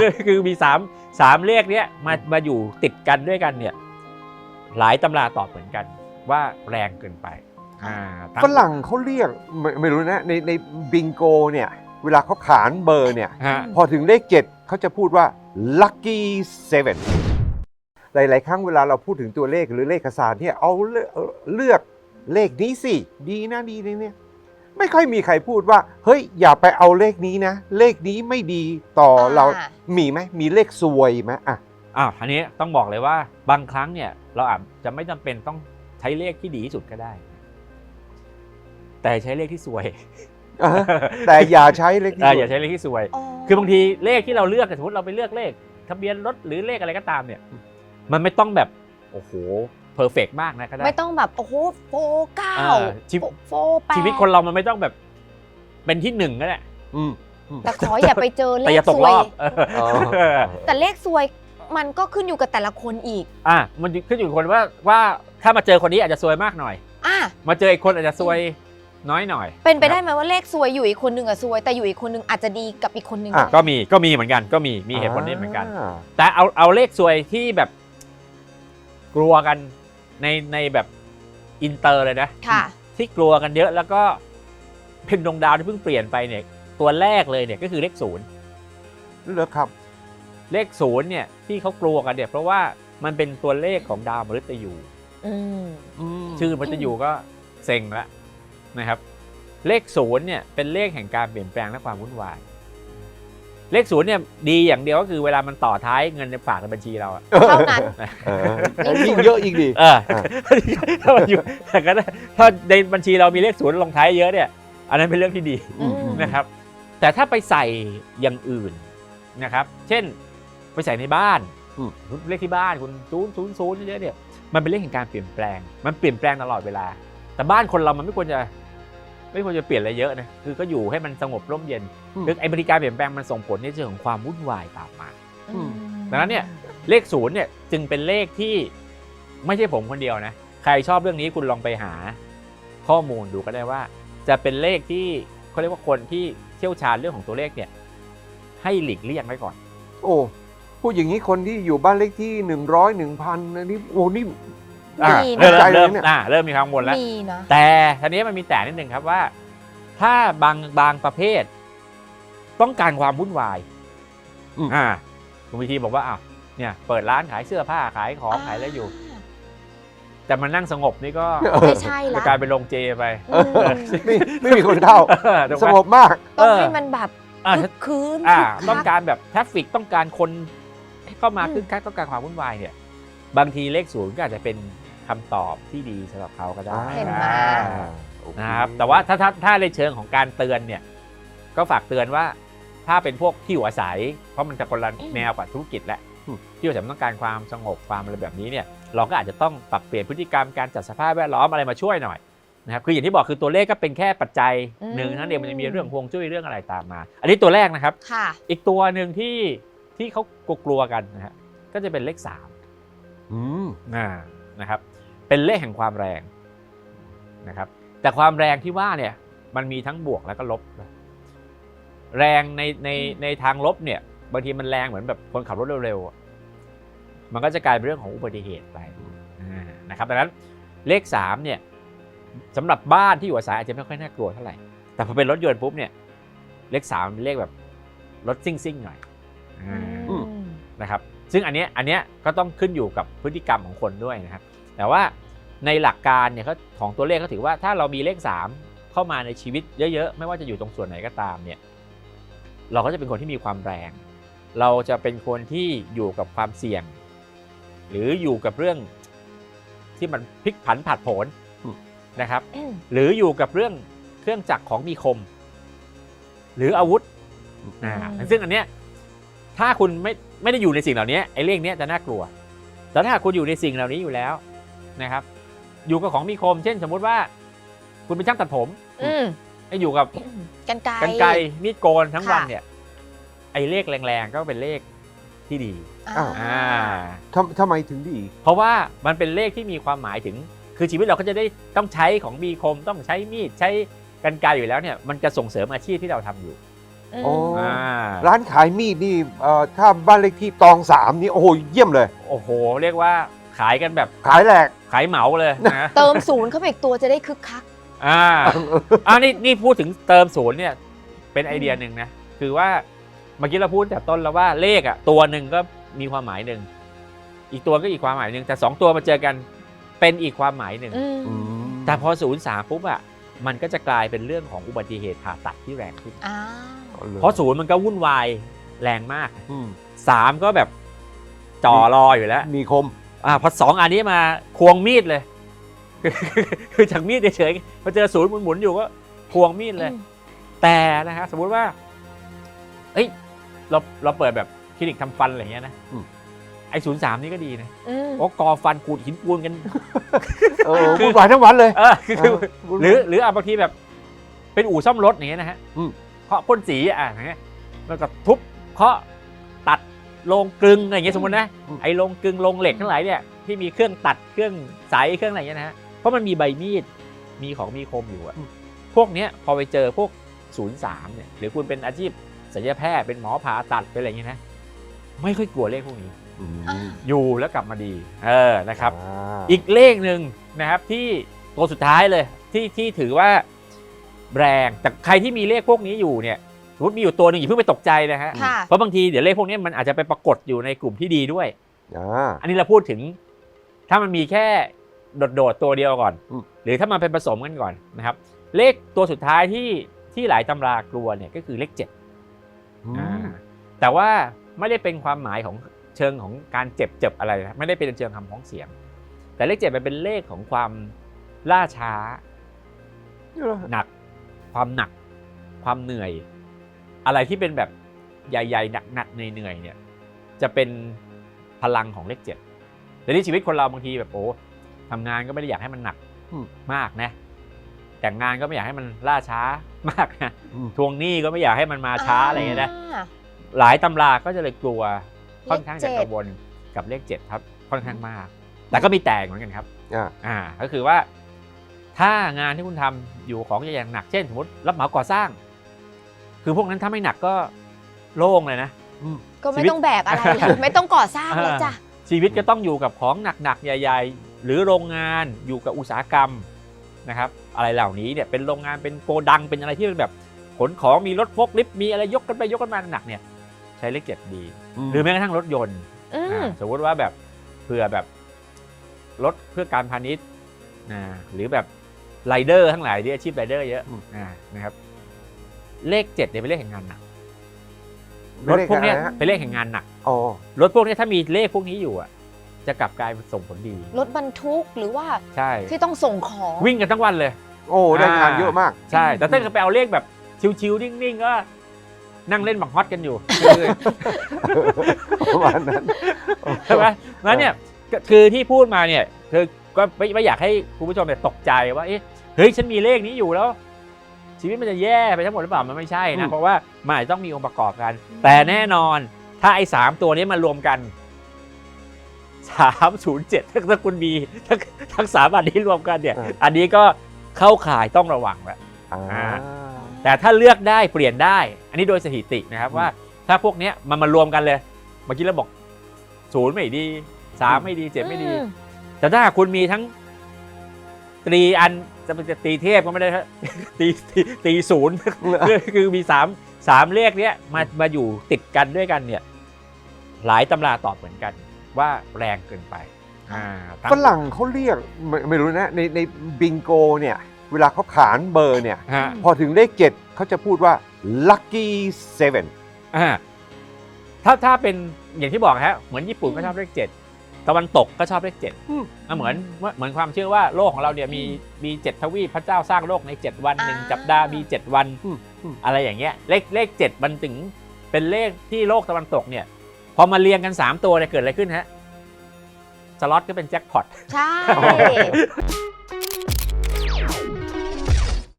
คือคือมีสามสามเลขเนี้ยมามาอยู่ติดกันด้วยกันเนี่ย หลายตำราตอบเหมือนกัน ว่าแรงเกินไปอ่าทั้งฝรั่งเขาเรียกไม่ไม่รู้นะในในบิงโกเนี่ย เวลาเขาขานเบอร์เนี่ย ฮะพอถึงเลขเจ็ดเขาจะพูดว่า lucky seven หลาย ๆ ครั้งเวลาเราพูดถึงตัวเลขหรือเลขศาสตร์เนี่ยเอาเลือกเลือกเลขนี้สิ ดีนะดีนะเนี่ย ไม่ค่อยมีใครพูดว่า เฮ้ย อย่าไปเอาเลขนี้นะ เลขนี้ไม่ดีต่อเราอ่ามีไหมมีเลขซวยไหมอะ อ่าอันนี้ต้องบอกเลยว่าบางครั้งเนี่ยเราอาจจะไม่จำเป็นต้องใช้เลขที่ดีที่สุดก็ได้ แต่ใช้เลขที่สวยอ่าแต่อย่าใช้เลขที่อ่าซวอย่าใช้เลขที่สวยอ๋อคือบางทีเลขที่เราเลือกสมมติเราไปเลือกเลข ทะเบียนรถหรือเลขอะไรก็ตามเนี่ย มันไม่ต้องแบบโอ้โห เพอร์เฟกมากนะก็ได้ไม่ต้องแบบ โอ้โหโฟเก้าอ่าชีวิตโฟแปดชีวิตคนเรามันไม่ต้องแบบ เป็นที่หนึ่งก็ได้อืมอืมแต่ขออย่าไปเจอเลแต่ขอย่าตซกวรยอบเอออ๋อแต่เลขซวยมันก็ขึ้นอยู่กับแต่ละคนอีกอะมันขึ้นอยู่กับคนว่าว่าถ้ามาเจอคนนี้อาจจะซวยมากหน่อย อะมาเจออีกคนอาจจะซวยน้อยหน่อยเป็นไปได้ไหมว่าเลขซวยอยู่อีกคนหนึ่งอะซวย แต่อยู่อีกคนหนึ่งอาจจะดีกับอีกคนหนึ่งอะ ก็มีก็มีเหมือนกัน ก็มีมีเหตุผลนี้เหมือนกันาแต่เอาเอาเลขซวยที่แบบ กลัวกัน ในในแบบอินเตอร์เลยนะค่ะ ที่กลัวกันเยอะแล้วก็เป็นดวงดาวที่เพิ่งเปลี่ยนไปเนี่ยตัวแรกเลยเนี่ยก็คือเลขศูนย์เหรอครับ เลขศูนย์เนี่ยที่เขากลัวกันเนี่ยเพราะว่ามันเป็นตัวเลขของดาวมฤตยูอืมชื่อมฤตยูก็เซ็งแล้วนะครับ เลขศูนย์เนี่ยเป็นเลขแห่งการเปลี่ยนแปลงและความวุ่นวาย เลขศูนย์เนี่ยดีอย่างเดียวก็คือเวลามันต่อท้ายเงินในฝากในบัญชีเราอะเท่านั้น เออยิ่งเยอะอีกดี เออถ้ามันอยู่แต่ก็ได้ถ้าในบัญชีเรามีเลขศูนย์ลงท้ายเยอะเนี่ย อันนั้นเป็นเรื่องที่ดี อืม นะครับแต่ถ้าไปใส่อย่างอื่นนะครับ เช่นไปใส่ในบ้านอืม เลขที่บ้านคุณศูนย์ศูนย์ศูนย์เยอะๆเนี่ยมันเป็นเลขแห่งการเปลี่ยนแปลง มันเปลี่ยนแปลงตลอดเวลา แต่บ้านคนเรามันไม่ควรจะ ไม่ควรจะเปลี่ยนอะไรเยอะนะคือก็อยู่ให้มันสงบร่มเย็นคือไอ้บริการเปลี่ยนแปลงมันส่งผลในเรื่องของความวุ่นวายตามมาอืมดังนั้นเนี่ยเลขศูนย์เนี่ยจึงเป็นเลขที่ไม่ใช่ผมคนเดียวนะ ใครชอบเรื่องนี้คุณลองไปหาข้อมูลดูก็ได้ว่า จะเป็นเลขที่เขาเรียกว่าคนที่เชี่ยวชาญเรื่องของตัวเลขเนี่ย ให้หลีกเลี่ยงไว้ก่อน โอ้พูดอย่างนี้คนที่อยู่บ้านเลขที่หนึ่งร้อยหนึ่งพันอันนี้โอ้นี่ อ่ามีเริ่มนะใจเลยเริ่มเนี่ย อ่าเริ่มมีความกังวลแล้ว มีนะ แต่ทีนี้มันมีแต่นิดนึงครับว่า ถ้าบางบางประเภท ต้องการความวุ่นวายอืม อ่าคุณวิธีบอกว่าอ้าวเนี่ย เปิดร้านขายเสื้อผ้าขายของขายอะไรอยู่ แต่มันนั่งสงบนี่ก็ไม่ใช่จะละกลายเป็นโรงเจไป อืมไม่ไม่มีคนเข้าถูกสไหมงบมาก ต้องเออให้มันแบบอ่าคึกคืนอ่าคึกคัต้องการแบบทราฟฟิกต้องการคนเข้ามาอืม คึกคักต้องการความวุ่นวายเนี่ย บางทีเลขศูนย์ก็อาจจะเป็น คำตอบที่ดีสำหรับเขาก็ได้เห็นไหม อ่านะครับแต่ว่าถ้าถ้าถ้าในเชิงของการเตือนเนี่ยก็ฝากเตือนว่าถ้าเป็นพวกที่อยู่อาศัย เพราะมันจะคนละอืมแนวกับธุรกิจแหละอืมที่อยู่อาศัยมันต้องการความสงบความอะไรแบบนี้เนี่ยเราก็อาจจะต้องปรับเปลี่ยนพฤติกรรมการจัดสภาพแวดล้อมอะไรมาช่วยหน่อยนะครับคืออย่างที่บอกคือตัวเลขก็เป็นแค่ปัจจัยหนึ่งเท่านั้นเองมันจะมีเรื่องฮวงจุ้ยเรื่องอะไรตามมา อันนี้ตัวแรกนะครับ ค่ะ อีกตัวหนึ่งที่ที่เขากลัวๆกันนะฮะก็จะเป็นเลขสามอืมอ่านะครับ เป็นเลขแห่งความแรงนะครับแต่ความแรงที่ว่าเนี่ยมันมีทั้งบวกแล้วก็ลบนะแรงในในอืมในทางลบเนี่ยบางทีมันแรงเหมือนแบบคนขับรถเร็วๆอะมันก็จะกลายเป็นเรื่องของอุบัติเหตุไปอ่านะครับดังนั้นเลขสามเนี่ยสำหรับบ้านที่อยู่อาศัยอาจจะไม่ค่อยน่ากลัวเท่าไหร่แต่พอเป็นรถยนต์ปุ๊บเนี่ยเลขสามเป็นเลขแบบรถซิ่งๆหน่อยอ่าอืมนะครับซึ่งอันเนี้ยอันเนี้ยก็ต้องขึ้นอยู่กับพฤติกรรมของคนด้วยนะครับ แต่ว่าในหลักการเนี่ยเขาของตัวเลขเขาถือว่าถ้าเรามีเลข 3 เข้ามาในชีวิตเยอะๆ ไม่ว่าจะอยู่ตรงส่วนไหนก็ตามเนี่ยเราก็จะเป็นคนที่มีความแรง เราจะเป็นคนที่อยู่กับความเสี่ยง หรืออยู่กับเรื่องที่มันพลิกผันผัดโผนอืมนะครับอืมหรืออยู่กับเรื่องเครื่องจักรของมีคม หรืออาวุธอ่าซึ่งอันเนี้ยถ้าคุณไม่ไม่ได้อยู่ในสิ่งเหล่านี้ไอ้เลขเนี้ยจะน่ากลัวแต่ถ้าคุณอยู่ในสิ่งเหล่านี้อยู่แล้ว นะครับอยู่กับของมีคม เช่นสมมุติว่า คุณเป็นช่างตัดผมอืมให้อยู่กับกันไกรกันไกรมีดโกนทั้งวันค่ะ เนี่ย ไอ้เลขแรงๆก็เป็นเลขที่ดี อ่า อ่า ทำทำไมถึงดี เพราะว่ามันเป็นเลขที่มีความหมายถึง คือชีวิตเราก็จะได้ต้องใช้ของมีคม ต้องใช้มีดใช้กันไกรอยู่แล้วเนี่ย มันจะส่งเสริมอาชีพที่เราทำอยู่อืมโอ้ อ่าร้านขายมีดนี่เอ่อถ้าบ้านเลขที่ตองสามนี่โอ้โหเยี่ยมเลย โอ้โห เรียกว่า ขายกันแบบขายแหลก ขายเหมาเลยนะเติมศูนย์เข้าไปอีกตัวจะได้คึกคัก อ่าอ่านี่นี่พูดถึงเติมศูนย์เนี่ยเป็นไอเดียหนึ่งนะคือว่าเมื่อกี้เราพูดแต่ต้นแล้วว่าเลขอะตัวหนึ่งก็มีความหมายหนึ่งอีกตัวก็อีกความหมายหนึ่งแต่สองตัวมาเจอกันเป็นอีกความหมายหนึ่งอืมอืมแต่พอศูนย์สามปุ๊บอะมันก็จะกลายเป็นเรื่องของอุบัติเหตุผ่าตัดที่แรงขึ้นอ้าวลยเพราะศูนย์มันก็วุ่นวายแรงมากอืมสามก็แบบจ่อรออยู่แล้ว มีคม อ่าพอสองอันนี้มาควงมีดเลย คือจากมีดเฉยๆพอเจอศูนย์หมุนๆอยู่ก็ควงมีดเลยอืมแต่นะครับสมมุติว่า เอ้ย เราเราเปิดแบบคลินิกทำฟันอะไรอย่างเงี้ยนะอืมไอ้ศูนย์สามนี่ก็ดีนะอืมโอ้กอฟันขูดหินปูนกันเออวุ่นวายทั้งวันเลยเออคือคือเวุ่นวายหรือหรือเอาบางทีแบบ เป็นอู่ซ่อมรถอย่างเงี้ยนะฮะอืมเคาะพ่นสีอะอย่างเงี้ยแล้วก็ทุบเคาะตัด โลงกลึงอะไรอย่างเงี้ยสมมตินะไอ้โลงกลึงโลงเหล็กทั้งหลายเนี่ยที่มีเครื่องตัดเครื่องใสเครื่องอะไรอย่างเงี้ยนะฮะเพราะมันมีใบมีดมีของมีคมอยู่อะพวกเนี้ยพอไปเจอพวกศูนย์สามเนี่ยหรือคุณเป็นอาชีพศัลยแพทย์เป็นหมอผ่าตัดเป็นอะไรอย่างเงี้ยนะไม่ค่อยกลัวเลขพวกนี้อืมอ่าอยู่แล้วกลับมาดีเออนะครับาอีกเลขหนึ่งนะครับที่ตัวสุดท้ายเลยที่ที่ถือว่าแรงแต่ใครที่มีเลขพวกนี้อยู่เนี่ยส มมติมีอยู่ตัวหนึ่งอย่าเพิ่งไปตกใจนะฮะ ค่ะ เพราะบางทีเดี๋ยวเลขพวกนี้มันอาจจะไปปรากฏอยู่ในกลุ่มที่ดีด้วย อ่า อันนี้เราพูดถึง ถ้ามันมีแค่โดดๆตัวเดียวก่อน อืม หรือถ้ามันเป็นผสมกันก่อนนะครับ เลขตัวสุดท้ายที่ที่หลายตำรากลัวเนี่ยก็คือเลขเจ็ดอืมอ่าแต่ว่าไม่ได้เป็นความหมายของเชิงของการเจ็บเจ็บอะไรนะไม่ได้เป็นเชิงคำพ้องเสียง แต่เลขเจ็ดมันเป็นเลขของความล่าช้านี่เหรอหนัก ความหนัก ความเหนื่อย อะไรที่เป็นแบบใหญ่ๆหนักๆเหนื่อยๆเนี่ยจะเป็นพลังของเลขเจ็ดแต่ในชีวิตคนเราบางทีแบบโอ้ทำงานก็ไม่ได้อยากให้มันหนักอืมมากนะแต่งงานก็ไม่อยากให้มันล่าช้ามากนะอืมทวงหนี้ก็ไม่อยากให้มันมาช้าอะไรอย่างเงี้ยนะาหลายตำราก็จะเลยกลัวค่อนข้างจะเลขเจ็ดกังวลกับเลขเจ็ดครับค่อนข้างมาก แต่ก็มีแต่เหมือนกันครับอ่าอ่าก็คือว่า ถ้างานที่คุณทำอยู่ของอย่างหนักเช่นสมมติรับเหมาก่อสร้าง คือพวกนั้นถ้าไม่หนักก็โล่งเลยนะอืม ก็ไม่ต้องแบกอะไรเลยไม่ต้องก่อสร้างเลยจ้ะชีวิตก็ต้องอยู่กับของหนักๆใหญ่ๆ หรือโรงงานอยู่กับอุตสาหกรรมนะครับอะไรเหล่านี้เนี่ยเป็นโรงงานเป็นโกดังเป็นอะไรที่เป็นแบบขนของมีรถพกลิฟต์มีอะไรยกกันไปยกกันมาหนักเนี่ยใช้เลขเจ็ดดี หรือแม้กระทั่งรถยนต์อืมอ่าสมมติว่าแบบเผื่อแบบรถเพื่อการพาณิชย์นะหรือแบบไรเดอร์ทั้งหลายที่อาชีพไรเดอร์เยอะอืม อ่านะครับ เลขเจ็ดเนี่ยเป็นเลขแห่งงานหนักเป็รนถเลขพวกเนี้ยอะไรฮะเป็นเลขแห่งงานหนักอ๋อรถพวกเนี้ยถ้ามีเลขพวกนี้อยู่อะจะกลับกลายเป็นส่งผลดี รถบรรทุกหรือว่าใช่ที่ต้องส่งของวิ่งกันทั้งวันเลย โอ้ได้งานเยอะมาก ใช่ แต่ถ้าเกิดไปเอาเลขแบบชิวๆนิ่งๆก็นั่งเล่นบังฮอตกันอยู่ประมาณนั้นใช่ไหมนั้นเนี่ยก็คือที่พูดมาเนี่ยคือก็ไม่ไม่อยากให้คุณผู้ชมเนี่ยตกใจว่าเอ๊ะเฮ้ยฉันมีเลขนี้อยู่แล้ว ชีวิตมันจะแย่ไปทั้งหมดหรือเปล่ามันไม่ใช่อืนะมเพราะว่ามันอาจจะต้องมีองค์ประกอบกัน แต่แน่นอนถ้าไอ้สามตัวนี้มารวมกันสามศูนย์เจ็ดถ้าคุณมีทั้งทั้งสามอันนี้รวมกันเนี่ยอันนี้ก็เข้าข่ายต้องระวังแล้วอ่าอ่า แต่ถ้าเลือกได้เปลี่ยนได้ อันนี้โดยสถิตินะครับอืมว่า ถ้าพวกเนี้ยมันมารวมกันเลย เมื่อกี้เราบอกศูนย์ไม่ดีสามไม่ดีเจ็ดไม่ดี อืแต่ถ้าคุณมีทั้งตรีอัน จะเป็นตรีเทพก็ไม่ได้ครับตีตีตีศูนย์คือคือมีสามสามเลขเนี้ยมามาอยู่ติดกันด้วยกันเนี่ย หลายตำราตอบเหมือนกันว่าแรงเกินไปอ่าทั้งฝรั่งเขาเรียกไม่ไม่รู้นะในในบิงโกเนี่ย เวลาเขาขานเบอร์เนี่ยฮะพอถึงเลขเจ็ดเขาจะพูดว่า lucky seven อ่าถ้าถ้าเป็นอย่างที่บอกฮะเหมือนญี่ปุ่นก็ชอบเลขเจ็ด ตะวันตกก็ชอบเลขเจ็ดอืมอะเหมือนเหมือนความเชื่อว่าโลกของเราเนี่ยมีมีเจ็ดทวีปพระเจ้าสร้างโลกในเจ็ดวันหนึ่งอ่าจับดาห์มีเจ็ดวัน อืมอืม อะไรอย่างเงี้ยเลขเลขเจ็ดมันถึงเป็นเลขที่โลกตะวันตกเนี่ยพอมาเรียงกัน 3 ตัวเนี่ยเกิดอะไรขึ้นฮะสล็อตก็เป็นแจ็คพอต ใช่